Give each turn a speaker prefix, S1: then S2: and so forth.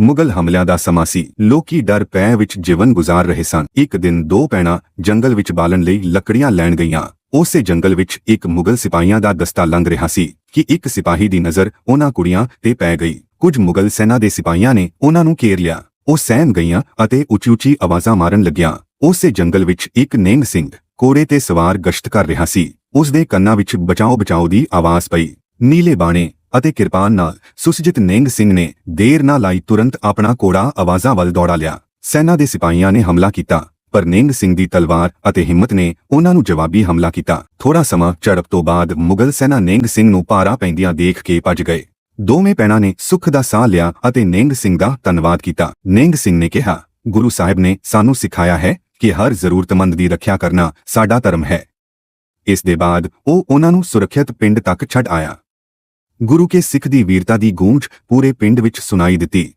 S1: ਮੁਗਲ ਹਮਲਿਆਂ ਦਾ ਸਮਾਂ ਸੀ। ਲੋਕੀ ਡਰ ਪੈ ਵਿੱਚ ਜੀਵਨ ਗੁਜ਼ਾਰ ਰਹੇ ਸਨ। ਇੱਕ ਦਿਨ ਦੋ ਪੈਣਾ ਜੰਗਲ ਵਿੱਚ ਬਾਲਣ ਲਈ ਲੱਕੜੀਆਂ ਲੈਣ ਗਈਆਂ। ਉਸੇ ਜੰਗਲ ਵਿੱਚ ਇੱਕ ਮੁਗਲ ਸਿਪਾਹੀਆਂ ਦਾ ਦਸਤਾ ਲੰਘ ਰਿਹਾ ਸੀ ਕਿ ਇੱਕ ਸਿਪਾਹੀ ਦੀ ਨਜ਼ਰ ਉਹਨਾਂ ਕੁੜੀਆਂ ਤੇ ਪੈ ਗਈ। ਕੁਝ ਮੁਗਲ ਸੈਨਾ ਦੇ ਸਿਪਾਹੀਆਂ ਨੇ ਉਹਨਾਂ ਨੂੰ ਘੇਰ ਲਿਆ। ਉਹ ਸਹਿਮ ਗਈਆਂ ਅਤੇ ਉੱਚੀ-ਉੱਚੀ ਆਵਾਜ਼ਾਂ ਮਾਰਨ ਲੱਗੀਆਂ। ਉਸੇ ਜੰਗਲ ਵਿੱਚ ਇੱਕ ਨੇਂਗ ਸਿੰਘ ਕੋੜੇ ਤੇ ਸਵਾਰ ਗਸ਼ਤ ਕਰ ਰਿਹਾ ਸੀ। ਉਸ ਦੇ ਕੰਨਾਂ ਵਿੱਚ ਬਚਾਓ ਬਚਾਓ ਦੀ ਆਵਾਜ਼ ਪਈ। ਨੀਲੇ ਬਾਣੇ ਅਤੇ ਕਿਰਪਾਨ ਨਾਲ ਸੁਸਜਿਤ ਨੇਂਗ ਸਿੰਘ ਨੇ ਦੇਰ ਨਾ ਲਾਈ ਤੁਰੰਤ ਆਪਣਾ ਕੋੜਾ ਆਵਾਜ਼ਾਂ ਵੱਲ ਦੌੜਾ ਲਿਆ। ਸੈਨਾ ਦੇ ਸਿਪਾਹੀਆਂ ਨੇ ਹਮਲਾ ਕੀਤਾ, ਪਰ ਨੇਂਗ ਸਿੰਘ ਦੀ ਤਲਵਾਰ ਅਤੇ ਹਿੰਮਤ ਨੇ ਉਹਨਾਂ ਨੂੰ ਜਵਾਬੀ ਹਮਲਾ ਕੀਤਾ। ਥੋੜਾ ਸਮਾਂ ਝੜਪ ਤੋਂ ਬਾਅਦ ਮੁਗਲ ਸੈਨਾ ਨੇਂਗ ਸਿੰਘ ਨੂੰ ਭਾਰਾ ਪੈਂਦੀਆਂ ਦੇਖ ਕੇ ਭੱਜ ਗਏ। ਦੋਵੇਂ ਪੈਣਾ ਨੇ ਸੁੱਖ ਦਾ ਸਾਹ ਲਿਆ ਅਤੇ ਨੇਂਗ ਸਿੰਘ ਦਾ ਧੰਨਵਾਦ ਕੀਤਾ। ਨੇਂਗ ਸਿੰਘ ਨੇ ਕਿਹਾ, ਗੁਰੂ ਸਾਹਿਬ ਨੇ ਸਾਨੂੰ ਸਿਖਾਇਆ ਹੈ ਕਿ ਹਰ ਜ਼ਰੂਰਤਮੰਦ ਦੀ ਰੱਖਿਆ ਕਰਨਾ ਸਾਡਾ ਧਰਮ ਹੈ। ਇਸ ਦੇ ਬਾਅਦ ਉਹ ਉਹਨਾਂ ਨੂੰ ਸੁਰੱਖਿਅਤ ਪਿੰਡ ਤੱਕ ਛੱਡ ਆਇਆ। ਗੁਰੂ ਕੇ ਸਿੱਖ ਦੀ ਵੀਰਤਾ ਦੀ ਗੂੰਜ ਪੂਰੇ ਪਿੰਡ ਵਿੱਚ ਸੁਣਾਈ ਦਿੱਤੀ।